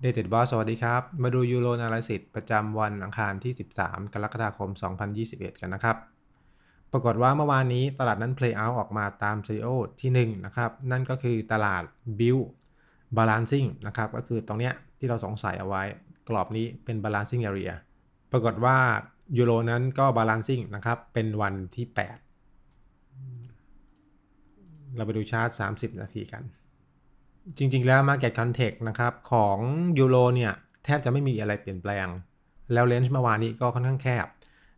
เด t ดบอสสวัสดีครับ มาดูยูโรนาลิซิสประจำวันอังคารที่ 13 กรกฎาคม 2021 กันนะครับ ปรากฏว่าเมื่อวานนี้ตลาดนั้น play out ออกมาตามซีโอที่ 1 นะครับ นั่นก็คือตลาด build balancing นะครับ ก็คือตรงเนี้ยที่เราสงสัยเอาไว้ กรอบนี้เป็น balancing area ปรากฏว่ายูโรนั้นก็ balancing นะครับ เป็นวันที่ 8 เราไปดูชาร์ต 30 นาทีกัน จริงๆแล้ว Market Context นะครับของยูโรเนี่ยแทบจะไม่มีอะไรเปลี่ยนแปลง แล้วเลนจ์เมื่อวานนี้ก็ค่อนข้างแคบ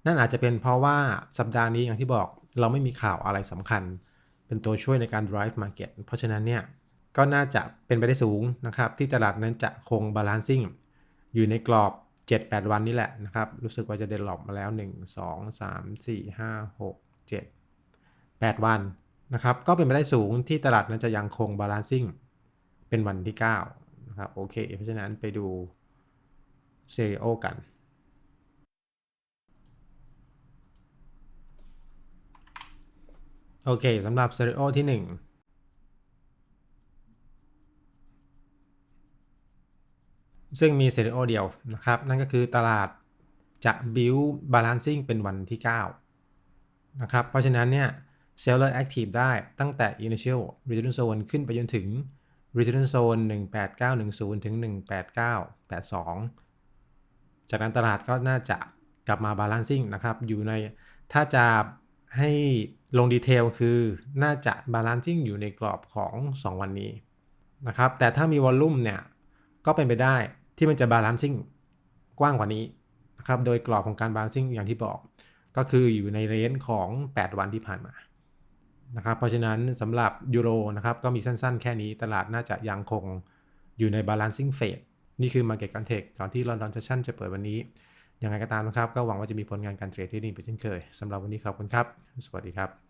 นั่นอาจจะเป็นเพราะว่าสัปดาห์นี้อย่างที่บอกเราไม่มีข่าวอะไรสำคัญ เป็นตัวช่วยในการ drive market เพราะฉะนั้นเนี่ยก็น่าจะเป็นไปได้สูงนะครับที่ตลาดนั้นจะคง balancing อยู่ในกรอบ 7-8 วันนี่แหละนะครับรู้สึกว่าจะเดนหลบมาแล้ว 1 2 3 4 5 6 7 8 วันนะครับก็เป็นไปได้สูงที่ตลาดนั้นจะยังคง balancing เป็นวันที่9นะครับโอเค เพราะฉะนั้นไปดูเซเรโอกัน โอเคสำหรับเซเรโอที่ 1ซึ่งมีเซเรโอเดียวนะครับ นั่นก็คือตลาดจะ build balancing เป็นวันที่ 9 นะครับ เพราะฉะนั้นเนี่ย seller active ได้ตั้งแต่ initial return zone ขึ้นไปจนถึง return zone 18910 ถึง 18982 จากนั้นตลาดก็น่าจะกลับมา balancing นะครับ อยู่ในถ้าจะให้ลงดีเทลคือน่าจะ balancing อยู่ในกรอบของ 2 วันนี้นะครับ แต่ถ้ามีวอลลุ่มเนี่ย ก็เป็นไปได้ที่มันจะ balancing กว้างกว่านี้นะครับ โดยกรอบของการ balancing อย่างที่บอก ก็คืออยู่ในเรนจ์ของ 8 วันที่ผ่านมา นะครับเพราะฉะนั้นสำหรับยูโรนะครับก็มีสั้นๆ แค่นี้ตลาดน่าจะยังคงอยู่ใน balancing phase นี่คือ market context ก่อนที่ London Session จะเปิดวันนี้ ยังไงก็ตามนะครับ ก็หวังว่าจะมีผลงานการเทรดที่ดีไปเช่นเคยสำหรับวันนี้ขอบคุณครับ สวัสดีครับ